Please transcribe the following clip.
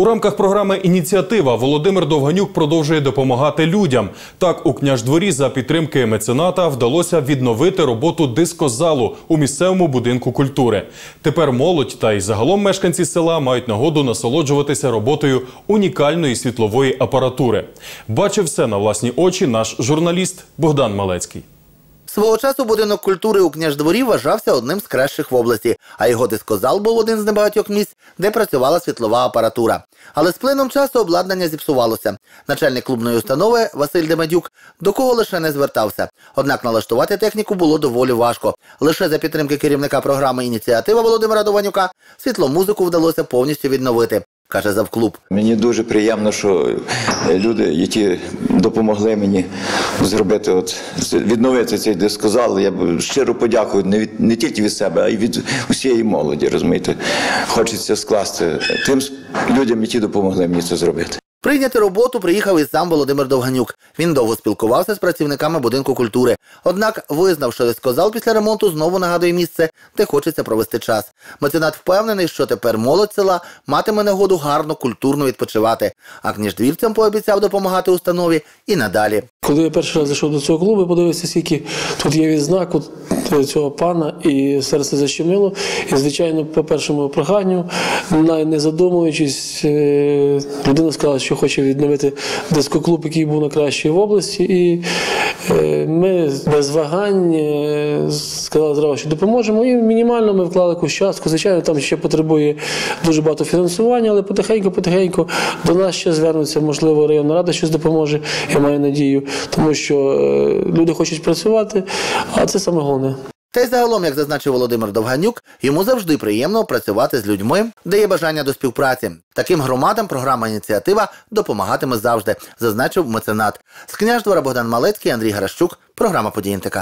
У рамках програми Ініціатива Володимир Довганюк продовжує допомагати людям. Так, у княждворі за підтримки мецената вдалося відновити роботу дискозалу у місцевому будинку культури. Тепер молодь та й загалом мешканці села мають нагоду насолоджуватися роботою унікальної світлової апаратури. Бачив все на власні очі наш журналіст Богдан Малецький. Свого часу будинок культури у княждворі вважався одним з кращих в області, а його дискозал був один з небагатьох місць, де працювала світлова апаратура. Але з плином часу обладнання зіпсувалося. Начальник клубної установи Василь Демедюк до кого лише не звертався. Однак налаштувати техніку було доволі важко. Лише за підтримки керівника програми Ініціатива Володимира Дованюка світломузику вдалося повністю відновити, каже завклуб. Мені дуже приємно, що е, люди, які допомогли мені зробити, от відновити цей дискозал. Я щиро подякую не від не тільки від себе, а й від усієї молоді. Розумієте, хочеться скласти тим людям, які допомогли мені це зробити. Прийняти роботу приїхав і сам Володимир Довганюк. Він довго спілкувався з працівниками будинку культури. Однак визнав, що дискозал після ремонту знову нагадує місце, де хочеться провести час. Меценат впевнений, що тепер молодь села матиме нагоду гарно культурно відпочивати. А княждвірцям пообіцяв допомагати установі і надалі. Коли я перший раз зайшов до цього клубу, подивився, скільки тут є відзнак цього пана, і серце защемило. І, звичайно, по першому проханню, не задумуючись, е, людина сказала, що хоче відновити дискоклуб, який був найкращий в області. І ми без вагань е, сказали зразу, що допоможемо. І мінімально ми вклали якусь. Звичайно, там ще потребує дуже багато фінансування, але потихеньку-потихеньку до нас ще звернуться, можливо, районна рада щось допоможе, я маю надію, тому що е, люди хочуть працювати, а це саме головне. Та й загалом, як зазначив Володимир Довганюк, йому завжди приємно працювати з людьми, де є бажання до співпраці. Таким громадам програма ініціатива допомагатиме завжди, зазначив меценат. З княждвора Богдан Малецький, Андрій Гаращук, програма «Події НТК».